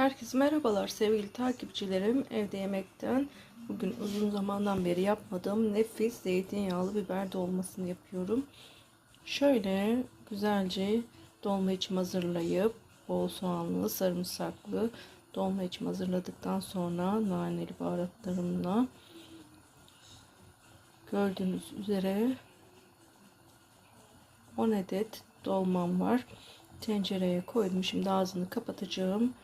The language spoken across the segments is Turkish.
Herkese merhabalar sevgili takipçilerim. Evde yemekten bugün uzun zamandan beri yapmadığım nefis zeytinyağlı biber dolmasını yapıyorum. Şöyle güzelce dolma içim hazırlayıp bol soğanlı, sarımsaklı dolma içim hazırladıktan sonra naneli baharatlarımla gördüğünüz üzere 10 adet dolmam var. Tencereye koydum. Şimdi ağzını kapatacağım.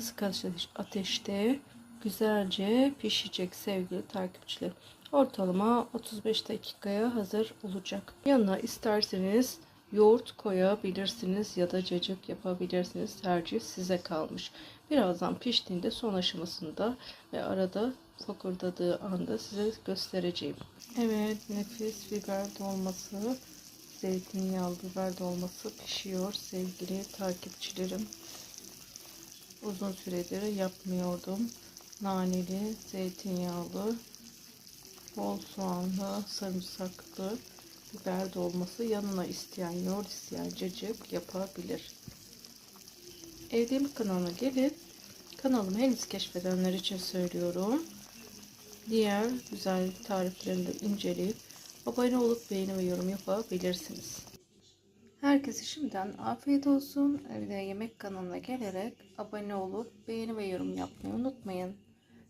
Kısık ateş- ateşte güzelce pişecek sevgili takipçiler. Ortalama 35 dakikaya hazır olacak. Yanına isterseniz yoğurt koyabilirsiniz ya da cacık yapabilirsiniz. Tercih size kalmış. Birazdan piştiğinde son aşamasında ve arada fokurdadığı anda size göstereceğim. Evet nefis biber dolması zeytinyağlı biber dolması pişiyor sevgili takipçilerim. Uzun süredir yapmıyordum. Naneli, zeytinyağlı, bol soğanlı, sarımsaklı biber dolması yanına isteyen, yoğurt isteyen cacık yapabilir. Evde Yemek kanalına gelip kanalımı henüz keşfedenler için söylüyorum. Diğer güzel tariflerini de inceleyip abone olup beğeni ve yorum yapabilirsiniz. Herkese şimdiden afiyet olsun. Evde Yemek kanalına gelerek abone olup beğeni ve yorum yapmayı unutmayın.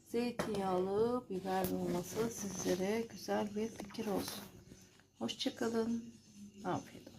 Zeytinyağlı biber dolması sizlere güzel bir fikir olsun. Hoşçakalın. Afiyet.